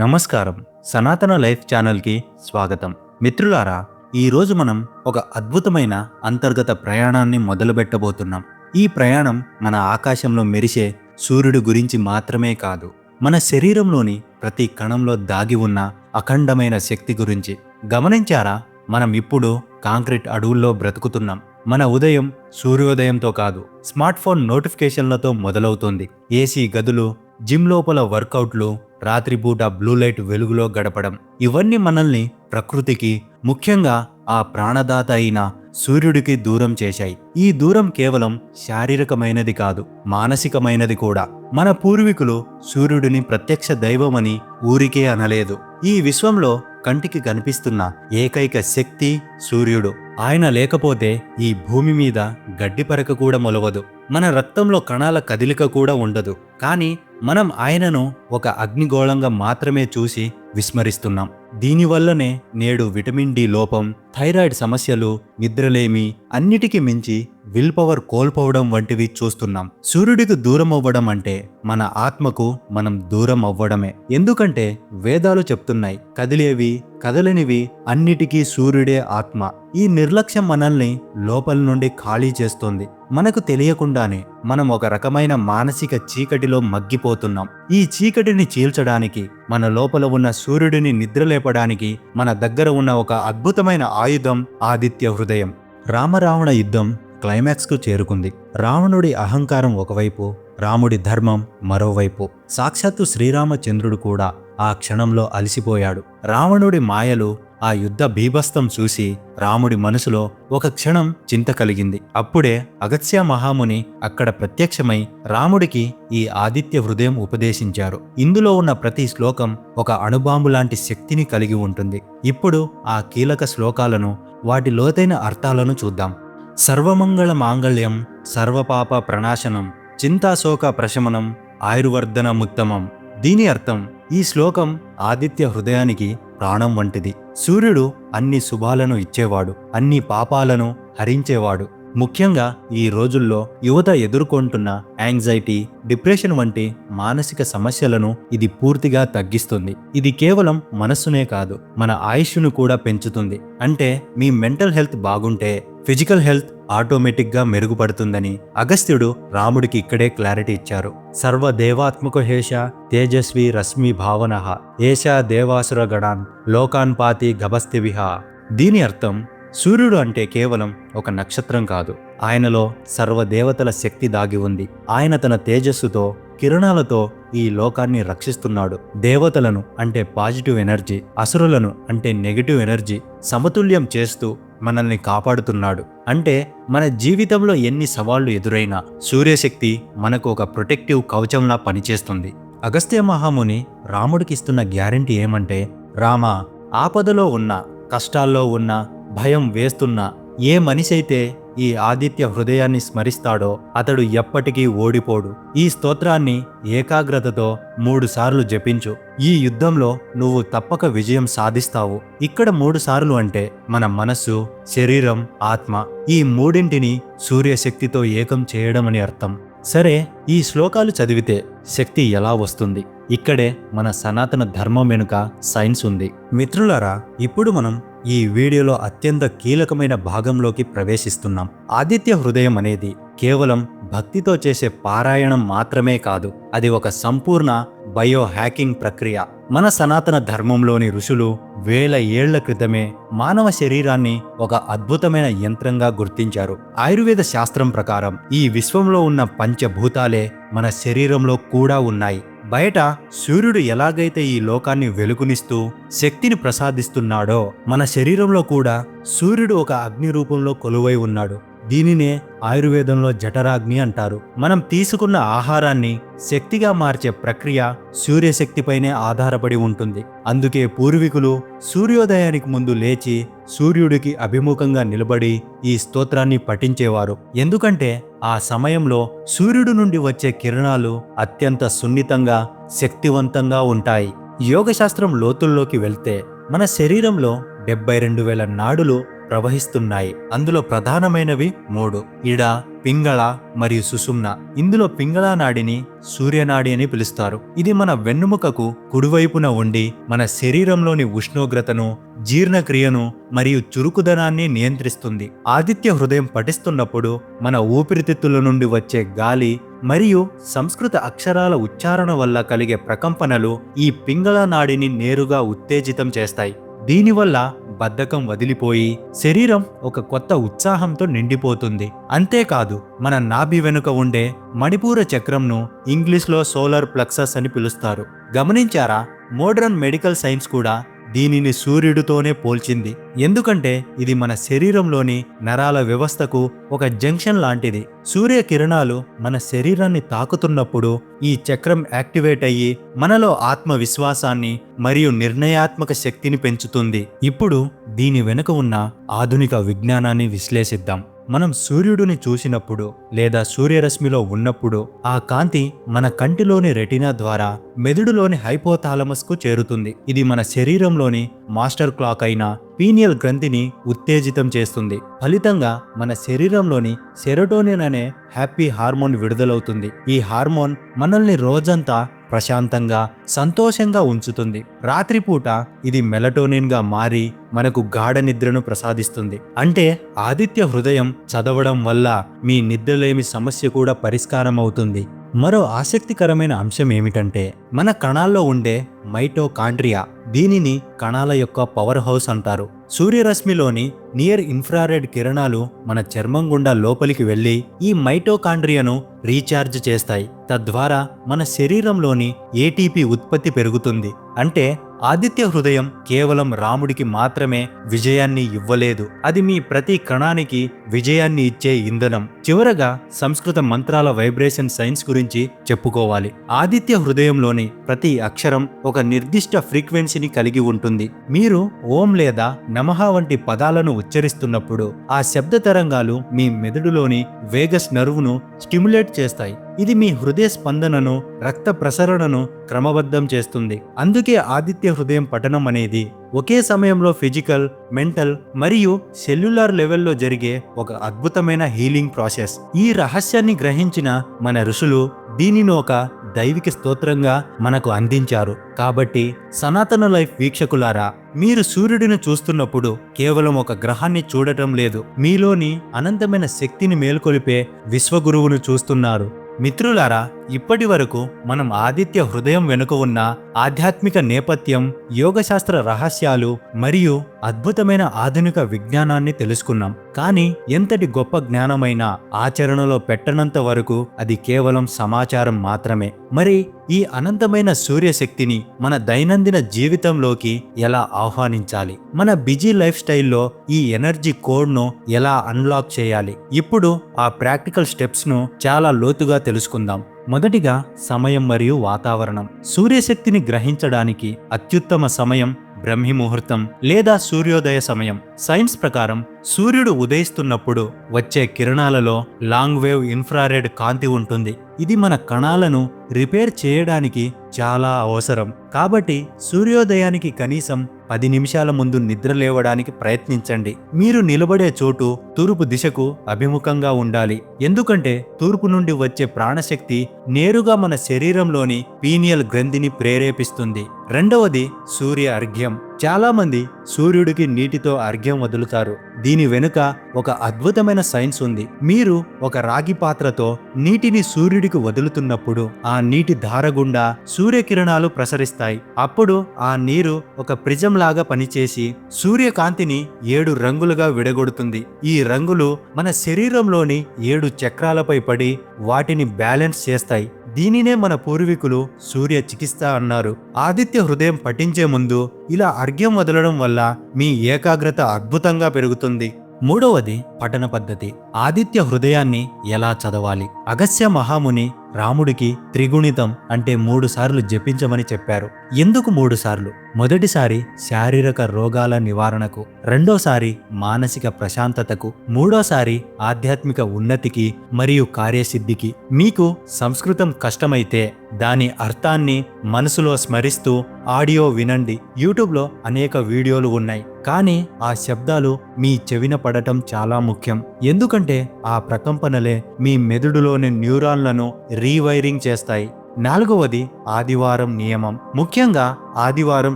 నమస్కారం. సనాతన లైఫ్ ఛానల్కి స్వాగతం. మిత్రులారా ఈరోజు మనం ఒక అద్భుతమైన అంతర్గత ప్రయాణాన్ని మొదలుపెట్టబోతున్నాం ఈ ప్రయాణం మన ఆకాశంలో మెరిసే సూర్యుడి గురించి మాత్రమే కాదు మన శరీరంలోని ప్రతి కణంలో దాగి ఉన్న అఖండమైన శక్తి గురించి. గమనించారా? మనం ఇప్పుడు కాంక్రీట్ అడవుల్లో బ్రతుకుతున్నాం. మన ఉదయం సూర్యోదయంతో కాదు స్మార్ట్ ఫోన్ నోటిఫికేషన్లతో మొదలవుతుంది. ఏసీ గదులు జిమ్ లోపల వర్కౌట్లు రాత్రిపూట బ్లూ లైట్ వెలుగులో గడపడం ఇవన్నీ మనల్ని ప్రకృతికి ముఖ్యంగా ఆ ప్రాణదాత అయిన సూర్యుడికి దూరం చేశాయి. ఈ దూరం కేవలం శారీరకమైనది కాదు మానసికమైనది కూడా. మన పూర్వీకులు సూర్యుడిని ప్రత్యక్ష దైవమని ఊరికే అనలేదు. ఈ విశ్వంలో కంటికి కనిపిస్తున్న ఏకైక శక్తి సూర్యుడు. ఆయన లేకపోతే ఈ భూమి మీద గడ్డిపరక కూడా మొలవదు. మన రక్తంలో కణాల కదిలిక కూడా ఉండదు. కానీ మనం ఆయనను ఒక అగ్నిగోళంగా మాత్రమే చూసి విస్మరిస్తున్నాం. దీనివల్లనే నేడు విటమిన్ డి లోపం థైరాయిడ్ సమస్యలు నిద్రలేమి అన్నిటికీ మించి విల్ పవర్ కోల్పోవడం వంటివి చూస్తున్నాం. సూర్యుడికి దూరం అవ్వడం అంటే మన ఆత్మకు మనం దూరం అవ్వడమే. ఎందుకంటే వేదాలు చెప్తున్నాయి కదిలేవి కదలనివి అన్నిటికీ సూర్యుడే ఆత్మ. ఈ నిర్లక్ష్యం మనల్ని లోపల నుండి ఖాళీ చేస్తోంది. మనకు తెలియకుండానే మనం ఒక రకమైన మానసిక చీకటిలో మగ్గిపోతున్నాం ఈ చీకటిని చీల్చడానికి మన లోపల ఉన్న సూర్యుడిని నిద్రలేపడానికి మన దగ్గర ఉన్న ఒక అద్భుతమైన ఆయుధం ఆదిత్య హృదయం. రామరావణ యుద్ధం క్లైమాక్స్కు చేరుకుంది. రావణుడి అహంకారం ఒకవైపు రాముడి ధర్మం మరోవైపు. సాక్షాత్తు శ్రీరామచంద్రుడు కూడా ఆ క్షణంలో అలసిపోయాడు. రావణుడి మాయలు ఆ యుద్ధ బీభస్తం చూసి రాముడి మనసులో ఒక క్షణం చింత కలిగింది. అప్పుడే అగత్య మహాముని అక్కడ ప్రత్యక్షమై రాముడికి ఈ ఆదిత్య హృదయం ఉపదేశించారు. ఇందులో ఉన్న ప్రతి శ్లోకం ఒక అణుబాంబు లాంటి శక్తిని కలిగి ఉంటుంది. ఇప్పుడు ఆ కీలక శ్లోకాలను వాటి లోతైన అర్థాలను చూద్దాం. సర్వమంగళ మాంగళ్యం సర్వపాప ప్రణాశనం చింతాశోక ప్రశమనం ఆయుర్వర్ధనముత్తమం దీని అర్థం ఈ శ్లోకం ఆదిత్య హృదయానికి ప్రాణం వంటిది. సూర్యుడు అన్ని శుభాలను ఇచ్చేవాడు అన్ని పాపాలను హరించేవాడు. ముఖ్యంగా ఈ రోజుల్లో యువత ఎదుర్కొంటున్న యాంగ్జైటీ డిప్రెషన్ వంటి మానసిక సమస్యలను ఇది పూర్తిగా తగ్గిస్తుంది. ఇది కేవలం మనస్సునే కాదు మన ఆయుష్ను కూడా పెంచుతుంది. అంటే మీ మెంటల్ హెల్త్ బాగుంటే ఫిజికల్ హెల్త్ ఆటోమేటిక్గా మెరుగుపడుతుందని అగస్త్యుడు రాముడికి ఇక్కడే క్లారిటీ ఇచ్చారు. సర్వ దేవాత్మక హేష తేజస్వి రశ్మి భావన ఏష దేవాసుర గణాన్ లోకాన్ పాతి గభస్తివిహ. దీని అర్థం సూర్యుడు అంటే కేవలం ఒక నక్షత్రం కాదు. ఆయనలో సర్వదేవతల శక్తి దాగి ఉంది. ఆయన తన తేజస్సుతో కిరణాలతో ఈ లోకాన్ని రక్షిస్తున్నాడు. దేవతలను అంటే పాజిటివ్ ఎనర్జీ అసురులను అంటే నెగిటివ్ ఎనర్జీ సమతుల్యం చేస్తూ మనల్ని కాపాడుతున్నాడు. అంటే మన జీవితంలో ఎన్ని సవాళ్ళు ఎదురైనా సూర్యశక్తి మనకు ఒక ప్రొటెక్టివ్ కవచంలా పనిచేస్తుంది. అగస్త్య మహాముని రాముడికిస్తున్న గ్యారంటీ ఏమంటే రామ ఆపదలో ఉన్న కష్టాల్లో ఉన్న భయం వేస్తున్న ఏ మనిషి అయితే ఈ ఆదిత్య హృదయాన్ని స్మరిస్తాడో అతడు ఎప్పటికీ ఓడిపోడు. ఈ స్తోత్రాన్ని ఏకాగ్రతతో మూడుసార్లు జపించు. ఈ యుద్ధంలో నువ్వు తప్పక విజయం సాధిస్తావు. ఇక్కడ మూడు సార్లు అంటే మన మనస్సు శరీరం ఆత్మ. ఈ మూడింటిని సూర్యశక్తితో ఏకం చేయడం అని అర్థం. సరే ఈ శ్లోకాలు చదివితే శక్తి ఎలా వస్తుంది? ఇక్కడే మన సనాతన ధర్మం వెనుక సైన్స్ ఉంది. మిత్రులారా ఇప్పుడు మనం ఈ వీడియోలో అత్యంత కీలకమైన భాగంలోకి ప్రవేశిస్తున్నాం. ఆదిత్య హృదయం అనేది కేవలం భక్తితో చేసే పారాయణం మాత్రమే కాదు అది ఒక సంపూర్ణ బయో హ్యాకింగ్ ప్రక్రియ. మన సనాతన ధర్మంలోని ఋషులు వేల ఏళ్ళ క్రితమే మానవ శరీరాన్ని ఒక అద్భుతమైన యంత్రంగా గుర్తించారు. ఆయుర్వేద శాస్త్రం ప్రకారం ఈ విశ్వంలో ఉన్న పంచభూతాలే మన శరీరంలో కూడా ఉన్నాయి. బయట సూర్యుడు ఎలాగైతే ఈ లోకాన్ని వెలుగునిస్తూ శక్తిని ప్రసాదిస్తున్నాడో మన శరీరంలో కూడా సూర్యుడు ఒక అగ్ని రూపంలో కొలువై ఉన్నాడు. దీనినే ఆయుర్వేదంలో జఠరాగ్ని అంటారు. మనం తీసుకున్న ఆహారాన్ని శక్తిగా మార్చే ప్రక్రియ సూర్యశక్తిపైనే ఆధారపడి ఉంటుంది. అందుకే పూర్వీకులు సూర్యోదయానికి ముందు లేచి సూర్యుడికి అభిముఖంగా నిలబడి ఈ స్తోత్రాన్ని పఠించేవారు. ఎందుకంటే ఆ సమయంలో సూర్యుడు నుండి వచ్చే కిరణాలు అత్యంత సున్నితంగా శక్తివంతంగా ఉంటాయి. యోగశాస్త్రం లోతుల్లోకి వెళ్తే మన శరీరంలో డెబ్బై రెండు వేల నాడులు ప్రవహిస్తున్నాయి. అందులో ప్రధానమైనవి మూడు. ఇడ పింగళ మరియు సుసుమ్న ఇందులో పింగళ నాడిని సూర్యనాడి అని పిలుస్తారు. ఇది మన వెన్నుముకకు కుడివైపున ఉండి మన శరీరంలోని ఉష్ణోగ్రతను జీర్ణక్రియను మరియు చురుకుదనాన్ని నియంత్రిస్తుంది. ఆదిత్య హృదయం పఠిస్తున్నప్పుడు మన ఊపిరితిత్తుల నుండి వచ్చే గాలి మరియు సంస్కృత అక్షరాల ఉచ్చారణ వల్ల కలిగే ప్రకంపనలు ఈ పింగళ నాడిని నేరుగా ఉత్తేజితం చేస్తాయి. దీనివల్ల బద్ధకం వదిలిపోయి శరీరం ఒక కొత్త ఉత్సాహంతో నిండిపోతుంది. అంతేకాదు మన నాభి వెనుక ఉండే మణిపూర చక్రంను ఇంగ్లీష్లో సోలార్ ప్లక్సస్ అని పిలుస్తారు. గమనించారా? మోడర్న్ మెడికల్ సైన్స్ కూడా దీనిని సూర్యుడితోనే పోల్చింది. ఎందుకంటే ఇది మన శరీరంలోని నరాల వ్యవస్థకు ఒక జంక్షన్ లాంటిది. సూర్య కిరణాలు మన శరీరాన్ని తాకుతున్నప్పుడు ఈ చక్రం యాక్టివేట్ అయ్యి మనలో ఆత్మవిశ్వాసాన్ని మరియు నిర్ణయాత్మక శక్తిని పెంచుతుంది. ఇప్పుడు దీని వెనుక ఉన్న ఆధునిక విజ్ఞానాన్ని విశ్లేషిద్దాం. మనం సూర్యుడిని చూసినప్పుడు లేదా సూర్యరశ్మిలో ఉన్నప్పుడు ఆ కాంతి మన కంటిలోని రెటినా ద్వారా మెదడులోని హైపోథాలమస్కు చేరుతుంది. ఇది మన శరీరంలోని మాస్టర్ క్లాక్ అయిన పీనియల్ గ్రంథిని ఉత్తేజితం చేస్తుంది. ఫలితంగా మన శరీరంలోని సెరోటోనిన్ అనే హ్యాపీ హార్మోన్ విడుదలవుతుంది. ఈ హార్మోన్ మనల్ని రోజంతా ప్రశాంతంగా సంతోషంగా ఉంచుతుంది. రాత్రిపూట ఇది మెలటోనిన్గా మారి మనకు గాఢ నిద్రను ప్రసాదిస్తుంది. అంటే ఆదిత్య హృదయం చదవడం వల్ల మీ నిద్రలేమి సమస్య కూడా పరిష్కారం అవుతుంది మరో ఆసక్తికరమైన అంశం ఏమిటంటే మన కణాల్లో ఉండే మైటోకాండ్రియా దీనిని కణాల యొక్క పవర్ హౌస్ అంటారు. సూర్యరశ్మిలోని నియర్ ఇన్ఫ్రారెడ్ కిరణాలు మన చర్మం గుండా లోపలికి వెళ్ళి ఈ మైటోకాండ్రియాను రీఛార్జ్ చేస్తాయి. తద్వారా మన శరీరంలోని ఏటీపీ ఉత్పత్తి పెరుగుతుంది. అంటే ఆదిత్య హృదయం కేవలం రాముడికి మాత్రమే విజయాన్ని ఇవ్వలేదు. అది మీ ప్రతి కణానికి విజయాన్ని ఇచ్చే ఇంధనం. చివరగా సంస్కృత మంత్రాల వైబ్రేషన్ సైన్స్ గురించి చెప్పుకోవాలి. ఆదిత్య హృదయంలోని ప్రతి అక్షరం ఒక నిర్దిష్ట ఫ్రీక్వెన్సీని కలిగి ఉంటుంది. మీరు ఓం లేదా నమః వంటి పదాలను ఉచ్చరిస్తున్నప్పుడు ఆ శబ్ద తరంగాలు మీ మెదడులోని వేగస్ నర్వును స్టిమ్యులేట్ చేస్తాయి. ఇది మీ హృదయ స్పందనను రక్త ప్రసరణను క్రమబద్ధం చేస్తుంది. అందుకే ఆదిత్య హృదయం పఠనం అనేది ఒకే సమయంలో ఫిజికల్ మెంటల్ మరియు సెల్యులార్ లెవెల్లో జరిగే ఒక అద్భుతమైన హీలింగ్ ప్రాసెస్. ఈ రహస్యాన్ని గ్రహించిన మన ఋషులు దీనిని ఒక దైవిక స్తోత్రంగా మనకు అందించారు. కాబట్టి సనాతన లైఫ్ వీక్షకులారా మీరు సూర్యుడిని చూస్తున్నప్పుడు కేవలం ఒక గ్రహాన్ని చూడటం లేదు. మీలోని అనంతమైన శక్తిని మేల్కొలిపే విశ్వగురువును చూస్తున్నారు. మిత్రులారా ఇప్పటి వరకు మనం ఆదిత్య హృదయం వెనుక ఉన్న ఆధ్యాత్మిక నేపథ్యం యోగశాస్త్ర రహస్యాలు మరియు అద్భుతమైన ఆధునిక విజ్ఞానాన్ని తెలుసుకున్నాం. కానీ ఎంతటి గొప్ప జ్ఞానమైనా ఆచరణలో పెట్టనంత వరకు అది కేవలం సమాచారం మాత్రమే. మరి ఈ అనంతమైన సూర్యశక్తిని మన దైనందిన జీవితంలోకి ఎలా ఆహ్వానించాలి? మన బిజీ లైఫ్ స్టైల్లో ఈ ఎనర్జీ కోడ్ను ఎలా అన్లాక్ చేయాలి? ఇప్పుడు ఆ ప్రాక్టికల్ స్టెప్స్ను చాలా లోతుగా తెలుసుకుందాం. మొదటిగా సమయం మరియు వాతావరణం. సూర్యశక్తిని గ్రహించడానికి అత్యుత్తమ సమయం బ్రహ్మి ముహూర్తం లేదా సూర్యోదయ సమయం. సైన్స్ ప్రకారం సూర్యుడు ఉదయిస్తున్నప్పుడు వచ్చే కిరణాలలో లాంగ్ వేవ్ ఇన్ఫ్రారెడ్ కాంతి ఉంటుంది. ఇది మన కణాలను రిపేర్ చేయడానికి చాలా అవసరం. కాబట్టి సూర్యోదయానికి కనీసం పది నిమిషాల ముందు నిద్ర లేవడానికి ప్రయత్నించండి. మీరు నిలబడే చోటు తూర్పు దిశకు అభిముఖంగా ఉండాలి. ఎందుకంటే తూర్పు నుండి వచ్చే ప్రాణశక్తి నేరుగా మన శరీరంలోని పీనియల్ గ్రంథిని ప్రేరేపిస్తుంది. రెండవది సూర్య అర్ఘ్యం. చాలామంది సూర్యుడికి నీటితో అర్ఘ్యం వదులుతారు. దీని వెనుక ఒక అద్భుతమైన సైన్స్ ఉంది. మీరు ఒక రాగి పాత్రతో నీటిని సూర్యుడికి వదులుతున్నప్పుడు ఆ నీటి ధార గుండా సూర్యకిరణాలు ప్రసరిస్తాయి. అప్పుడు ఆ నీరు ఒక ప్రిజం లాగా పనిచేసి సూర్యకాంతిని ఏడు రంగులుగా విడగొడుతుంది. ఈ రంగులు మన శరీరంలోని ఏడు చక్రాలపై పడి వాటిని బ్యాలెన్స్ చేస్తాయి. దీనినే మన పూర్వీకులు సూర్య చికిత్స అన్నారు. ఆదిత్య హృదయం పఠించే ముందు ఇలా అర్ఘ్యం వదలడం వల్ల మీ ఏకాగ్రత అద్భుతంగా పెరుగుతుంది. మూడవది పఠన పద్ధతి. ఆదిత్య హృదయాన్ని ఎలా చదవాలి? అగస్య మహాముని రాముడికి త్రిగుణితం అంటే మూడు సార్లు జపించమని చెప్పారు. ఎందుకు మూడు సార్లు? మొదటిసారి శారీరక రోగాల నివారణకు రెండోసారి మానసిక ప్రశాంతతకు మూడోసారి ఆధ్యాత్మిక ఉన్నతికి మరియు కార్యసిద్ధికి. మీకు సంస్కృతం కష్టమైతే దాని అర్థాన్ని మనసులో స్మరిస్తూ ఆడియో వినండి. యూట్యూబ్లో అనేక వీడియోలు ఉన్నాయి. కానీ ఆ శబ్దాలు మీ చెవిన పడటం చాలా ముఖ్యం. ఎందుకంటే ఆ ప్రకంపనలే మీ మెదడులోని న్యూరాన్లను రీవైరింగ్ చేస్తాయి. నాలుగవది ఆదివారం నియమం. ముఖ్యంగా ఆదివారం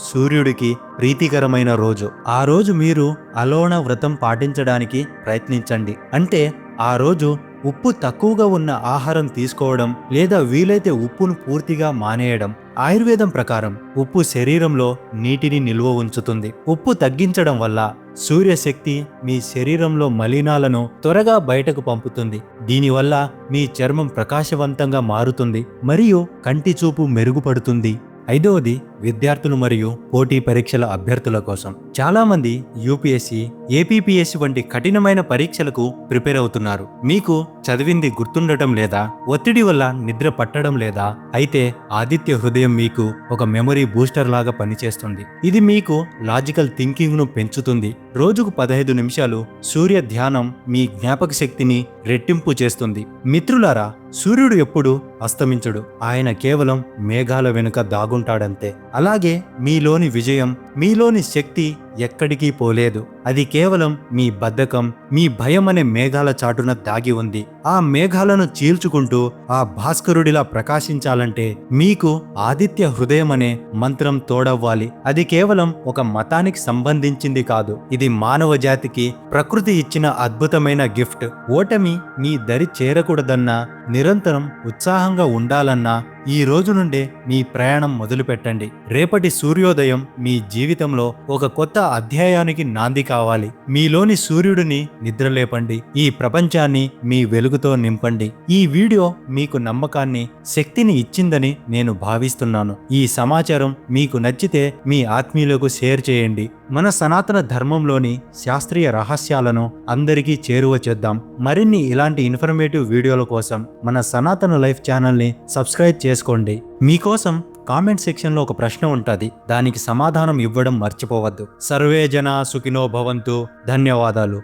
సూర్యుడికి ప్రీతికరమైన రోజు. ఆ రోజు మీరు అలోణ వ్రతం పాటించడానికి ప్రయత్నించండి. అంటే ఆ రోజు ఉప్పు తక్కువగా ఉన్న ఆహారం తీసుకోవడం లేదా వీలైతే ఉప్పును పూర్తిగా మానేయడం. ఆయుర్వేదం ప్రకారం ఉప్పు శరీరంలో నీటిని నిల్వ ఉంచుతుంది. ఉప్పు తగ్గించడం వల్ల సూర్యశక్తి మీ శరీరంలో మలినాలను త్వరగా బయటకు పంపుతుంది. దీనివల్ల మీ చర్మం ప్రకాశవంతంగా మారుతుంది మరియు కంటి చూపు మెరుగుపడుతుంది. ఐదవది విద్యార్థులు మరియు పోటీ పరీక్షల అభ్యర్థుల కోసం చాలామంది యూపీఎస్సీ యూపీఎస్సి ఏపీపీఎస్సి వంటి కఠినమైన పరీక్షలకు ప్రిపేర్ అవుతున్నారు. మీకు చదివింది గుర్తుండటం లేదా ఒత్తిడి వల్ల నిద్ర పట్టడం లేదా అయితే ఆదిత్య హృదయం మీకు ఒక మెమరీ బూస్టర్ లాగా పనిచేస్తుంది. ఇది మీకు లాజికల్ థింకింగ్ను పెంచుతుంది. రోజుకు పదహైదు నిమిషాలు సూర్య ధ్యానం మీ జ్ఞాపక శక్తిని రెట్టింపు చేస్తుంది. మిత్రులారా సూర్యుడు ఎప్పుడు అస్తమించడు. ఆయన కేవలం మేఘాల వెనుక దాగుంటాడంతే. అలాగే మీలోని విజయం మీలోని శక్తి ఎక్కడికి పోలేదు. అది కేవలం మీ బద్ధకం మీ భయం అనే మేఘాల చాటున దాగి ఉంది. ఆ మేఘాలను చీల్చుకుంటూ ఆ భాస్కరుడిలా ప్రకాశించాలంటే మీకు ఆదిత్య హృదయం అనే మంత్రం తోడవ్వాలి. అది కేవలం ఒక మతానికి సంబంధించింది కాదు. ఇది మానవ జాతికి ప్రకృతి ఇచ్చిన అద్భుతమైన గిఫ్ట్. ఓటమి మీ దరి చేరకూడదన్నా నిరంతరం ఉత్సాహంగా ఉండాలన్నా ఈ రోజు నుండే మీ ప్రయాణం మొదలుపెట్టండి. రేపటి సూర్యోదయం మీ జీవితంలో ఒక కొత్త అధ్యాయానికి నాంది కావాలి. మీలోని సూర్యుడిని నిద్రలేపండి. ఈ ప్రపంచాన్ని మీ వెలుగుతో నింపండి. ఈ వీడియో మీకు నమ్మకాన్ని శక్తిని ఇచ్చిందని నేను భావిస్తున్నాను. ఈ సమాచారం మీకు నచ్చితే మీ ఆత్మీయులకు షేర్ చేయండి. మన సనాతన ధర్మంలోని శాస్త్రీయ రహస్యాలను అందరికీ చేరువ చేద్దాం. మరిన్ని ఇలాంటి ఇన్ఫర్మేటివ్ వీడియోల కోసం మన సనాతన లైఫ్ ఛానల్ని సబ్స్క్రైబ్ చేసుకోండి. మీకోసం కామెంట్ సెక్షన్లో ఒక ప్రశ్న ఉంటుంది. దానికి సమాధానం ఇవ్వడం మర్చిపోవద్దు. సర్వే జన సుఖినో భవంతు. ధన్యవాదాలు.